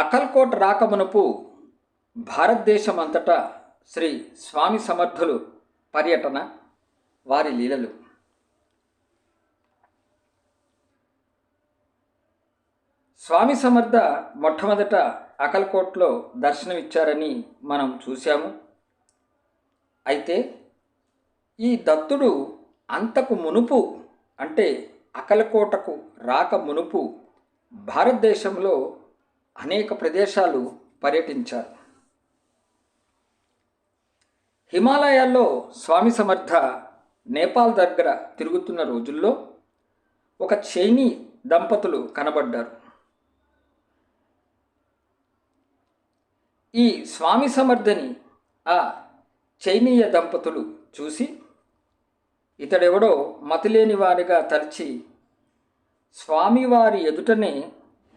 అకల్కోట్ రాకమునుపు భారతదేశం అంతటా శ్రీ స్వామి సమర్థులు పర్యటన వారి లీలలు. స్వామి సమర్థ మొట్టమొదట అకల్కోట్లో దర్శనమిచ్చారని మనం చూశాము. అయితే ఈ దత్తుడు అంతకు మునుపు అంటే అకలకోటకు రాక మునుపు భారతదేశంలో అనేక ప్రదేశాలు పర్యటించారు. హిమాలయాల్లో స్వామి సమర్థ నేపాల్ దగ్గర తిరుగుతున్న రోజుల్లో ఒక చైనీ దంపతులు కనబడ్డారు. ఈ స్వామి సమర్థని ఆ చైనీయ దంపతులు చూసి ఇతడెవడో మతిలేని వారిగా తరిచి స్వామివారి ఎదుటనే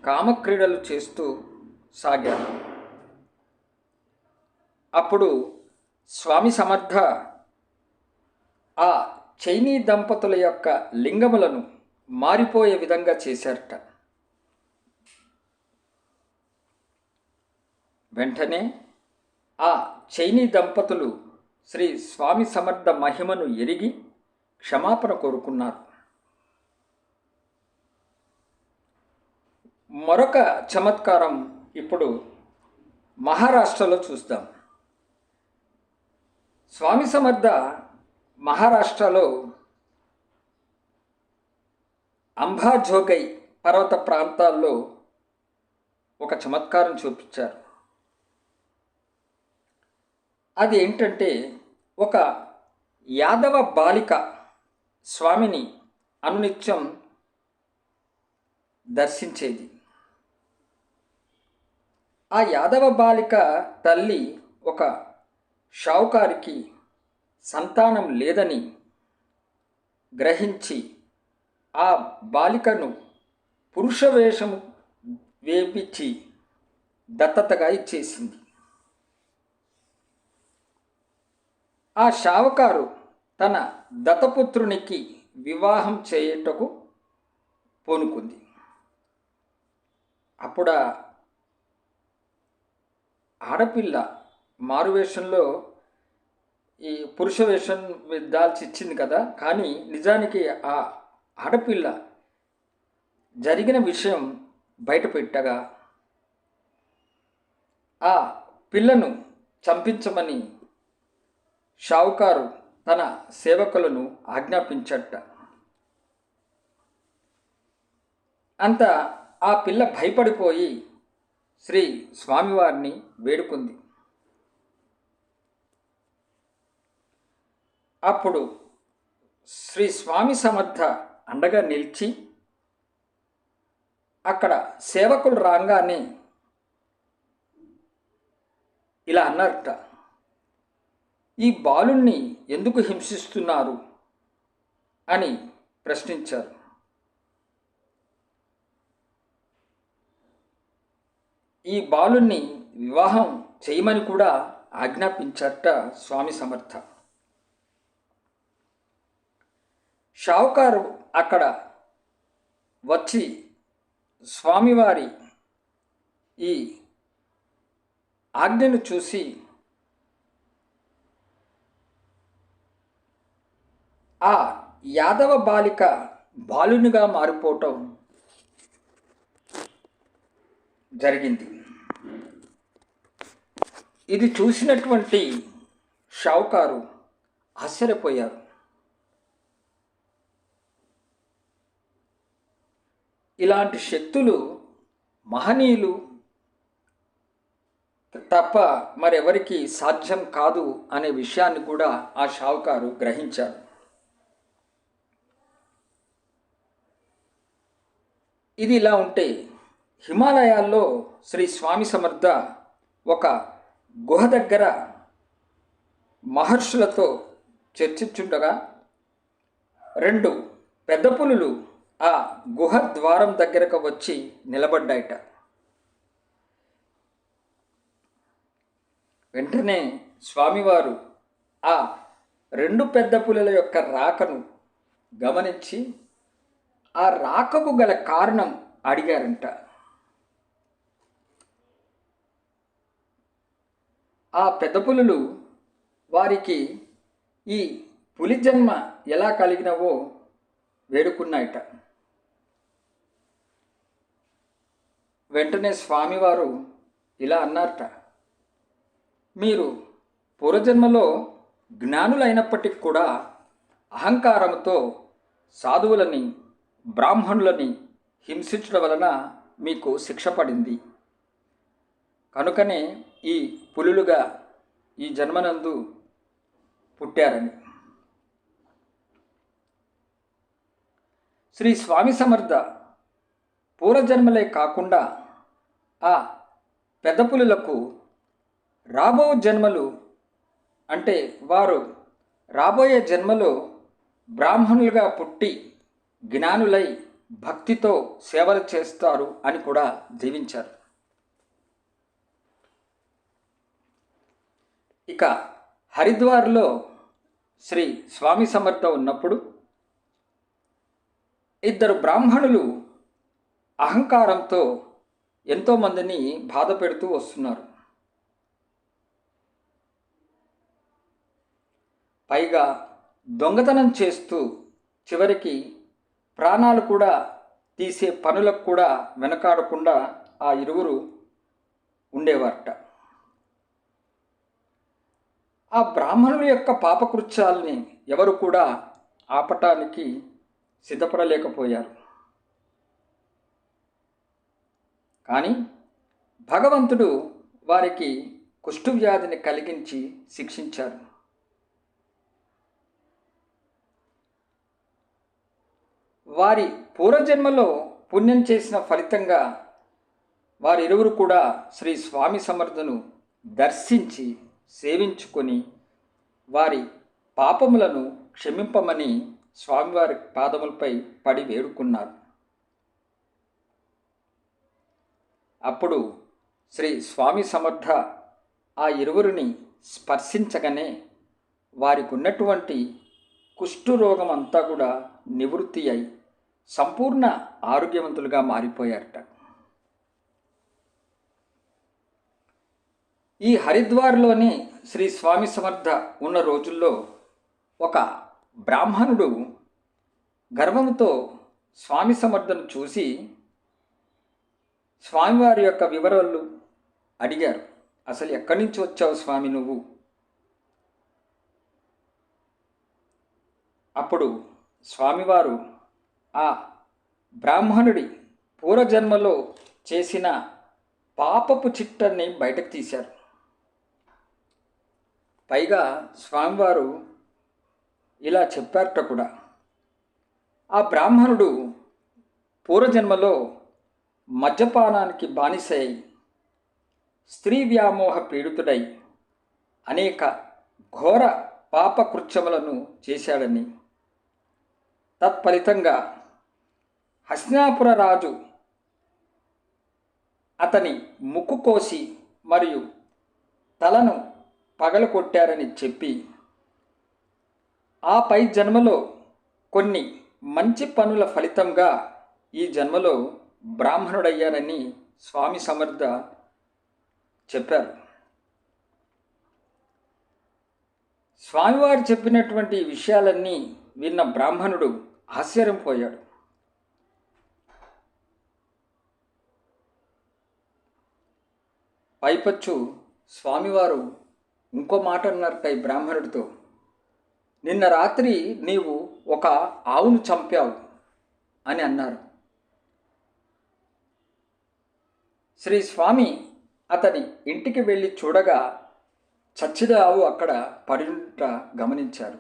కామక్రీడలు చేస్తూ సాగారు అప్పుడు స్వామి సమర్థ ఆ చైనీ దంపతుల యొక్క లింగములను మారిపోయే విధంగా చేశారట. వెంటనే ఆ చైనీ దంపతులు శ్రీ స్వామి సమర్థ మహిమను ఎరిగి క్షమాపణ కోరుకున్నారు. మరొక చమత్కారం ఇప్పుడు మహారాష్ట్రలో చూద్దాం స్వామి సమర్థ మహారాష్ట్రలో అంబాజోగై పర్వత ప్రాంతాల్లో ఒక చమత్కారం చూపించారు. అది ఏంటంటే ఒక యాదవ బాలిక స్వామిని అనునిత్యం దర్శించేది. ఆ యాదవ బాలిక తల్లి ఒక షావుకారికి సంతానం లేదని గ్రహించి ఆ బాలికను పురుష వేషము వేపించి దత్తతగా ఇచ్చేసింది. ఆ షావకారు తన దత్తపుత్రునికి వివాహం చేయుటకు పూనుకుంది. అప్పుడు ఆడపిల్ల మారువేషంలో ఈ పురుష వేషం దాల్చి ఇచ్చింది కదా. కానీ నిజానికి ఆ ఆడపిల్ల జరిగిన విషయం బయటపెట్టగా ఆ పిల్లను చంపించమని షావుకారు తన సేవకులను ఆజ్ఞాపించట. అంత ఆ పిల్ల భయపడిపోయి శ్రీ స్వామివారిని వేడుకుంది. అప్పుడు శ్రీ స్వామి సమర్థ అండగా నిలిచి అక్కడ సేవకులు రాగానే ఇలా అన్నారట ఈ బాలుణ్ణి ఎందుకు హింసిస్తున్నారు? అని ప్రశ్నించారు. ఈ బాలుణ్ణి వివాహం చేయమని కూడా ఆజ్ఞాపించట స్వామి సమర్థ. షావుకారు అక్కడ వచ్చి స్వామివారి ఈ ఆజ్ఞను చూసి ఆ యాదవ బాలిక బాలునిగా మారిపోవటం జరిగింది. ఇది చూసినటువంటి షావుకారు ఆశ్చర్యపోయారు. ఇలాంటి శక్తులు మహనీయులు తప్ప మరెవరికి సాధ్యం కాదు అనే విషయాన్ని కూడా ఆ షావుకారు గ్రహించారు. ఇది ఇలా ఉంటే హిమాలయాల్లో శ్రీ స్వామి సమర్థ ఒక గుహ దగ్గర మహర్షులతో చర్చించుండగా రెండు పెద్ద పులులు ఆ గుహ ద్వారం దగ్గరకు వచ్చి నిలబడ్డాయట. వెంటనే స్వామివారు ఆ రెండు పెద్ద పులుల యొక్క రాకను గమనించి ఆ రాకకు గల కారణం అడిగారంట. ఆ పెద్ద పులులు వారికి ఈ పులి జన్మ ఎలా కలిగినవో వేడుకున్నాయట. వెంటనే స్వామివారు ఇలా అన్నారట మీరు పూర్వజన్మలో జ్ఞానులైనప్పటికీ కూడా అహంకారంతో సాధువులని బ్రాహ్మణులని హింసించడం వలన మీకు శిక్ష పడింది. కనుకనే ఈ పులులుగా ఈ జన్మనందు పుట్టారని. శ్రీ స్వామి సమర్థ పూర్వజన్మలే కాకుండా ఆ పెద్ద పులులకు రాబో జన్మలు అంటే వారు రాబోయే జన్మలో బ్రాహ్మణులుగా పుట్టి జ్ఞానులై భక్తితో సేవలు చేస్తారు అని కూడా జీవించారు. ఇక హరిద్వార్లో శ్రీ స్వామి సమర్థ ఉన్నప్పుడు ఇద్దరు బ్రాహ్మణులు అహంకారంతో ఎంతోమందిని బాధ పెడుతూ వస్తున్నారు. పైగా దొంగతనం చేస్తూ చివరికి ప్రాణాలు కూడా తీసే పనులకు కూడా వెనకాడకుండా ఆ ఇరువురు ఉండేవారట. ఆ బ్రాహ్మణుల యొక్క పాపకృత్యాల్ని ఎవరు కూడా ఆపటానికి సిద్ధపడలేకపోయారు. కానీ భగవంతుడు వారికి కుష్ఠువ్యాధిని కలిగించి శిక్షించారు. వారి పూర్వజన్మలో పుణ్యం చేసిన ఫలితంగా వారిరువురు కూడా శ్రీ స్వామి సమర్థను దర్శించి సేవించుకొని వారి పాపములను క్షమింపమని స్వామివారి పాదములపై పడి వేడుకున్నారు. అప్పుడు శ్రీ స్వామి సమర్థ ఆ ఇరువురిని స్పర్శించగానే వారికి ఉన్నటువంటి కుష్ఠురోగం అంతా కూడా నివృత్తి అయి సంపూర్ణ ఆరోగ్యవంతులుగా మారిపోయారట. ఈ హరిద్వార్లోని శ్రీ స్వామి సమర్థ ఉన్న రోజుల్లో ఒక బ్రాహ్మణుడు గర్వంతో స్వామి సమర్థను చూసి స్వామివారి యొక్క వివరాలు అడిగారు. అసలు ఎక్కడి నుంచి వచ్చావు స్వామి నువ్వు? అప్పుడు స్వామివారు ఆ బ్రాహ్మణుడి పూర్వజన్మలో చేసిన పాపపు చిట్టని బయటకు తీశారు. పైగా స్వామివారు ఇలా చెప్పారట కూడా. ఆ బ్రాహ్మణుడు పూర్వజన్మలో మద్యపానానికి బానిసై స్త్రీ వ్యామోహ పీడితుడై అనేక ఘోర పాపకృత్యములను చేశాడని. తత్ఫలితంగా హస్నాపుర రాజు అతని ముక్కు కోసి మరియు తలను పగలకొట్టారని చెప్పి ఆ పై జన్మలో కొన్ని మంచి పనుల ఫలితంగా ఈ జన్మలో బ్రాహ్మణుడయ్యారని స్వామి సమర్థ చెప్పారు. స్వామివారు చెప్పినటువంటి విషయాలన్నీ విన్న బ్రాహ్మణుడు ఆశ్చర్యం పోయాడు. పైపచ్చు స్వామివారు ఇంకో మాట అన్నారట ఈ బ్రాహ్మణుడితో నిన్న రాత్రి నీవు ఒక ఆవును చంపావు అని అన్నారు. శ్రీ స్వామి అతని ఇంటికి వెళ్ళి చూడగా చచ్చిద ఆవు అక్కడ పడిట గమనించారు.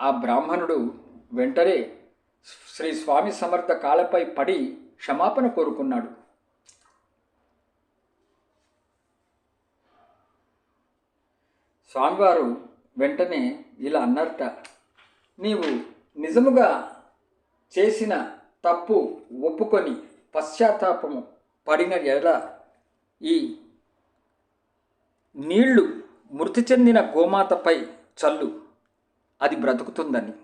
ఆ బ్రాహ్మణుడు వెంటనే శ్రీ స్వామి సమర్థ కాలపై పడి క్షమాపణ కోరుకున్నాడు. స్వామివారు వెంటనే ఇలా అన్నారట నీవు నిజముగా చేసిన తప్పు ఒప్పుకొని పశ్చాత్తాపము పడిన ఎడ ఈ నీళ్ళు మృతి చెందిన గోమాతపై చల్లు అది బ్రతుకుతుందని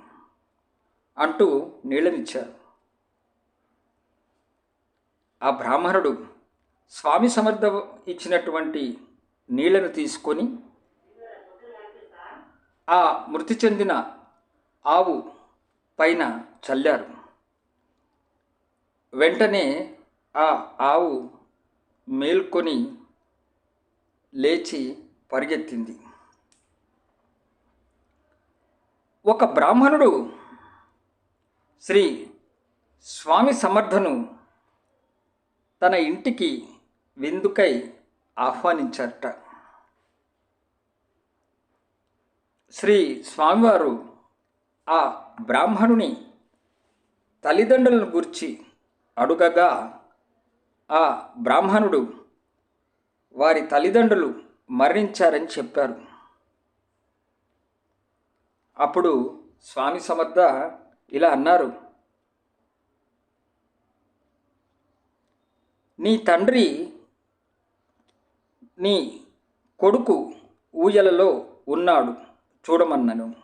అంటూ నీళ్ళనిచ్చారు ఆ బ్రాహ్మణుడు స్వామి సమర్థ ఇచ్చినటువంటి నీళ్ళను తీసుకొని ఆ మృతి చెందిన ఆవు పైన చల్లారు. వెంటనే ఆ ఆవు మేల్కొని లేచి పరిగెత్తింది. ఒక బ్రాహ్మణుడు శ్రీ స్వామి సమర్థను తన ఇంటికి విందుకై ఆహ్వానించారట శ్రీ స్వామివారు ఆ బ్రాహ్మణుని తల్లిదండ్రులను గురించి అడుగగా ఆ బ్రాహ్మణుడు వారి తల్లిదండ్రులు మరణించారని చెప్పారు. అప్పుడు స్వామి సమర్థ ఇలా అన్నారు నీ తండ్రి నీ కొడుకు ఊయలలో ఉన్నాడు. చూడమన్నను.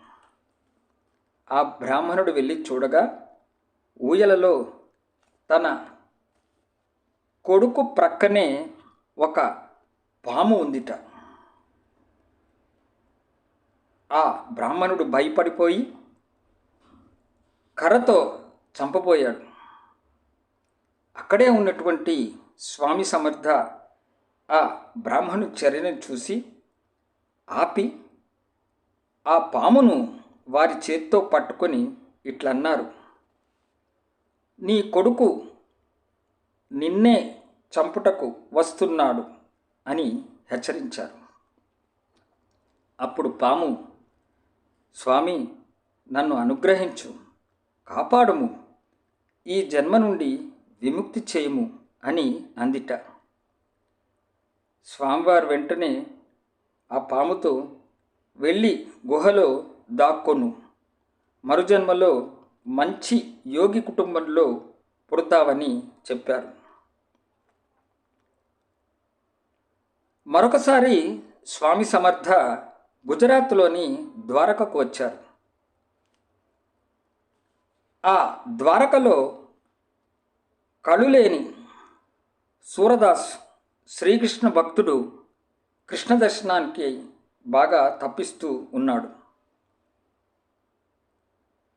ఆ బ్రాహ్మణుడు వెళ్ళి చూడగా ఊయలలో తన కొడుకు ప్రక్కనే ఒక పాము ఉందిట. ఆ బ్రాహ్మణుడు భయపడిపోయి కర్రతో చంపబోయాడు. అక్కడే ఉన్నటువంటి స్వామి సమర్థ ఆ బ్రాహ్మణు చర్యను చూసి ఆపి ఆ పామును వారి చేత్తో పట్టుకొని ఇట్లన్నారు. నీ కొడుకు నిన్నే చంపుటకు వస్తున్నాడు అని హెచ్చరించారు. అప్పుడు పాము స్వామి నన్ను అనుగ్రహించు కాపాడుము ఈ జన్మ నుండి విముక్తి చేయము అని అందిట. స్వామివారు వెంటనే ఆ పాముతో వెళ్ళి గుహలో దాక్కొను. మరుజన్మలో మంచి యోగి కుటుంబంలో పుడతావని చెప్పారు. మరొకసారి స్వామి సమర్థ గుజరాత్లోని ద్వారకకు వచ్చారు. ఆ ద్వారకలో కళులేని సూరదాస్ శ్రీకృష్ణ భక్తుడు కృష్ణ దర్శనానికి బాగా తప్పిస్తూ ఉన్నాడు.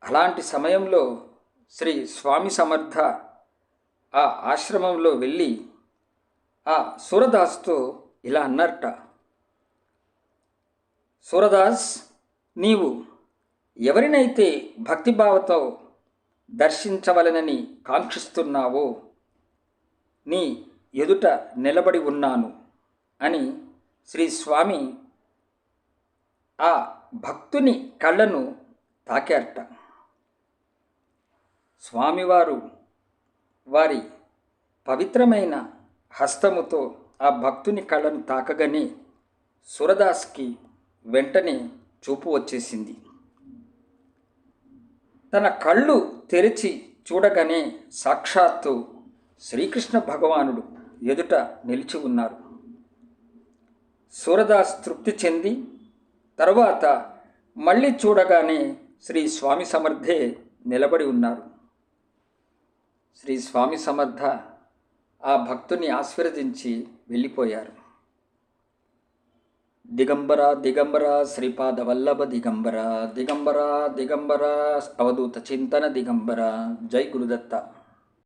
అలాంటి సమయంలో శ్రీ స్వామి సమర్థ ఆ ఆశ్రమంలో వెళ్ళి ఆ సూరదాస్తో ఇలా అన్నట్ట సూరదాస్ నీవు ఎవరినైతే భక్తిభావతో దర్శించవలనని కాంక్షిస్తున్నావో నీ ఎదుట నిలబడి ఉన్నాను అని శ్రీ స్వామి ఆ భక్తుని కళ్ళను తాకారట. స్వామివారు వారి పవిత్రమైన హస్తముతో ఆ భక్తుని కళ్ళను తాకగానే సురదాస్కి వెంటనే చూపు వచ్చేసింది. తన కళ్ళు తెరిచి చూడగానే సాక్షాత్తు శ్రీకృష్ణ భగవానుడు ఎదుట నిలిచి ఉన్నారు. సూరదాస్ తృప్తి చెంది తరువాత మళ్ళీ చూడగానే శ్రీ స్వామి సమర్థే నిలబడి ఉన్నారు. శ్రీ స్వామి సమర్థ ఆ భక్తుని ఆశీర్వదించి వెళ్ళిపోయారు. దిగంబర దిగంబర శ్రీపాద వల్లభ దిగంబర దిగంబర దిగంబర అవధూత చింతన దిగంబర జై గురుదత్త.